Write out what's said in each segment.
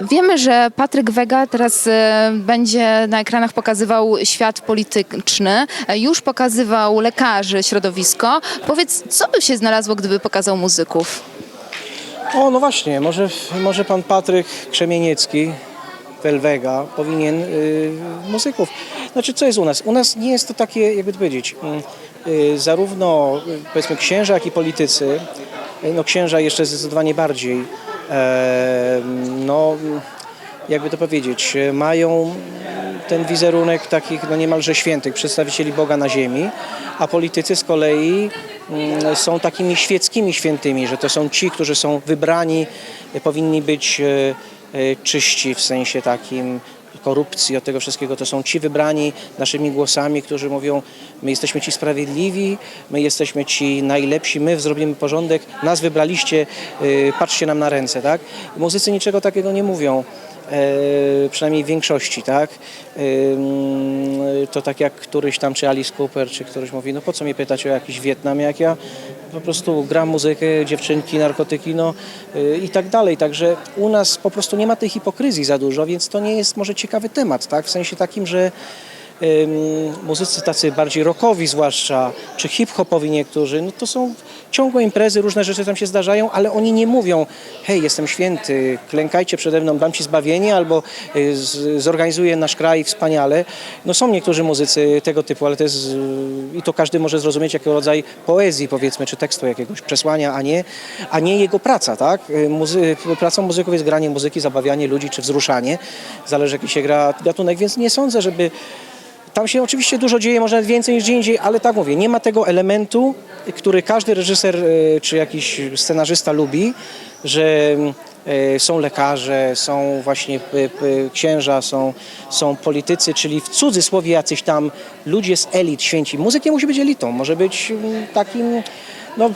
Wiemy, że Patryk Wega teraz e, będzie na ekranach pokazywał świat polityczny, e, już pokazywał lekarzy, środowisko. Powiedz, co by się znalazło, gdyby pokazał muzyków? O, no właśnie, może, może pan Patryk Krzemieniecki, Welwega, powinien y, muzyków. Znaczy, co jest u nas? U nas nie jest to takie, jakby to powiedzieć, mm, y, zarówno y, powiedzmy księża, jak i politycy, y, no księża jeszcze zdecydowanie bardziej, no jakby to powiedzieć, mają ten wizerunek takich no niemalże świętych, przedstawicieli Boga na ziemi, a politycy z kolei mm, są takimi świeckimi świętymi, że to są ci, którzy są wybrani, powinni być y, y, czyści w sensie takim korupcji, od tego wszystkiego. To są ci wybrani naszymi głosami, którzy mówią, my jesteśmy ci sprawiedliwi, my jesteśmy ci najlepsi, my zrobimy porządek, nas wybraliście, y, patrzcie nam na ręce, tak? Muzycy niczego takiego nie mówią e, przynajmniej w większości, tak? Ym, To tak jak któryś tam, czy Alice Cooper, czy któryś mówi, no po co mnie pytać o jakiś Wietnam, jak ja po prostu gram muzykę, dziewczynki, narkotyki, no y, i tak dalej. Także u nas po prostu nie ma tej hipokryzji za dużo, więc to nie jest może ciekawy temat, tak? W sensie takim, że muzycy tacy bardziej rockowi zwłaszcza, czy hip-hopowi niektórzy, no to są ciągłe imprezy, różne rzeczy tam się zdarzają, ale oni nie mówią, hej, jestem święty, klękajcie przede mną, dam ci zbawienie, albo y, zorganizuję nasz kraj wspaniale. No są niektórzy muzycy tego typu, ale to jest, y, i to każdy może zrozumieć jako rodzaj poezji, powiedzmy, czy tekstu jakiegoś przesłania, a nie, a nie jego praca, tak? Y, Muzy, pracą muzyków jest granie muzyki, zabawianie ludzi, czy wzruszanie, zależy jaki się gra gatunek, więc nie sądzę, żeby tam się oczywiście dużo dzieje, może nawet więcej niż gdzie indziej, ale tak mówię, nie ma tego elementu, który każdy reżyser e, czy jakiś scenarzysta lubi, że e, są lekarze, są właśnie p- księża, są, są politycy, czyli w cudzysłowie jacyś tam ludzie z elit święci. Muzyk nie musi być elitą, może być mm, takim no,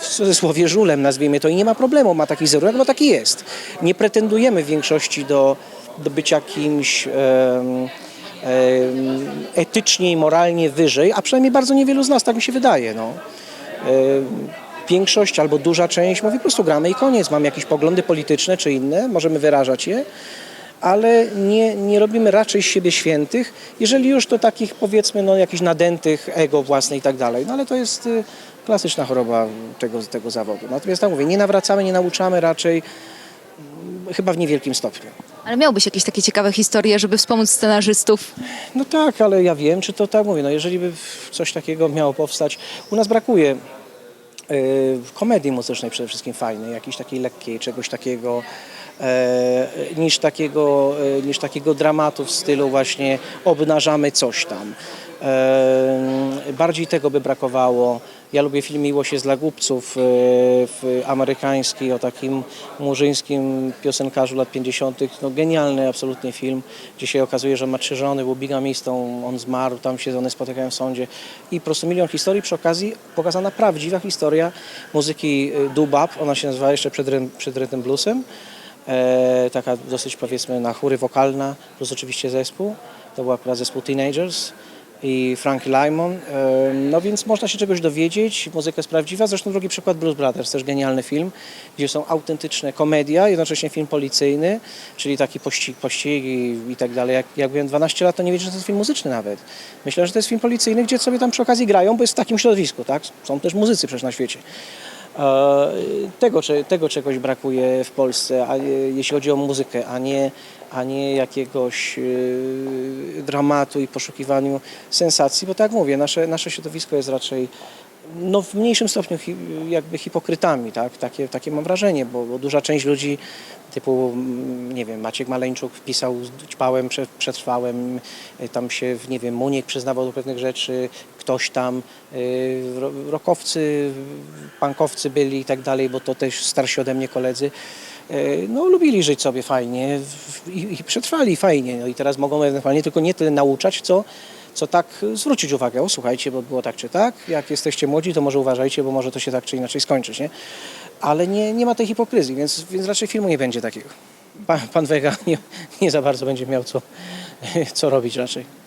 w cudzysłowie żulem nazwijmy to i nie ma problemu, ma taki wizerunek, bo taki jest. Nie pretendujemy w większości do, do bycia kimś etycznie i moralnie wyżej, a przynajmniej bardzo niewielu z nas, tak mi się wydaje. No. Większość albo duża część mówi po prostu gramy i koniec. Mamy jakieś poglądy polityczne czy inne, możemy wyrażać je, ale nie, nie robimy raczej z siebie świętych, jeżeli już to takich powiedzmy no, jakichś nadętych ego własne i tak dalej. No ale to jest y, klasyczna choroba tego, tego zawodu. Natomiast tak mówię, nie nawracamy, nie nauczamy raczej, mm, chyba w niewielkim stopniu. Ale miałbyś jakieś takie ciekawe historie, żeby wspomóc scenarzystów? No tak, ale ja wiem, czy to tak mówię. No jeżeli by coś takiego miało powstać, u nas brakuje y, komedii muzycznej przede wszystkim fajnej, jakiejś takiej lekkiej, czegoś takiego e, niż takiego, e, niż takiego dramatu w stylu właśnie obnażamy coś tam. Bardziej tego by brakowało. Ja lubię film Miłość jest dla głupców, e, amerykański o takim murzyńskim piosenkarzu lat 50. No, genialny absolutnie film, gdzie się okazuje, że ma trzy żony, był bigamistą, on zmarł, tam się one spotykają w sądzie i po prostu milion historii. Przy okazji pokazana prawdziwa historia muzyki e, doo-bop, ona się nazywa jeszcze przed, rym- przed rhythm bluesem. E, taka dosyć powiedzmy na chóry wokalna, plus oczywiście zespół. To był akurat zespół Teenagers i Frank Lymon. No więc można się czegoś dowiedzieć, muzyka jest prawdziwa. Zresztą drugi przykład Blues Brothers, też genialny film, gdzie są autentyczne komedia, jednocześnie film policyjny, czyli taki pościg, pościgi i tak dalej. Jak, jak byłem 12 lat, to nie wiedziałem, że to jest film muzyczny nawet. Myślę, że to jest film policyjny, gdzie sobie tam przy okazji grają, bo jest w takim środowisku, tak? Są też muzycy przecież na świecie. E, Tego, tego czegoś brakuje w Polsce, a, e, jeśli chodzi o muzykę, a nie, a nie jakiegoś e, dramatu i poszukiwaniu sensacji, bo tak mówię, nasze, nasze środowisko jest raczej no, w mniejszym stopniu hi, jakby hipokrytami, tak? takie, takie mam wrażenie, bo, bo duża część ludzi typu, mm, nie wiem, Maciek Maleńczuk wpisał, ćpałem, prze- przetrwałem, y, tam się, nie wiem, Muniek przyznawał do pewnych rzeczy, ktoś tam, y, ro- rokowcy, pankowcy byli i tak dalej, bo to też starsi ode mnie koledzy, y, no lubili żyć sobie fajnie i, i przetrwali fajnie, no i teraz mogą ewentualnie tylko nie tyle nauczać, co co tak zwrócić uwagę, o słuchajcie, bo było tak czy tak, jak jesteście młodzi, to może uważajcie, bo może to się tak czy inaczej skończyć, nie? Ale nie, nie ma tej hipokryzji, więc, więc raczej filmu nie będzie takiego. Pan, pan Wega nie, nie za bardzo będzie miał co, co robić raczej.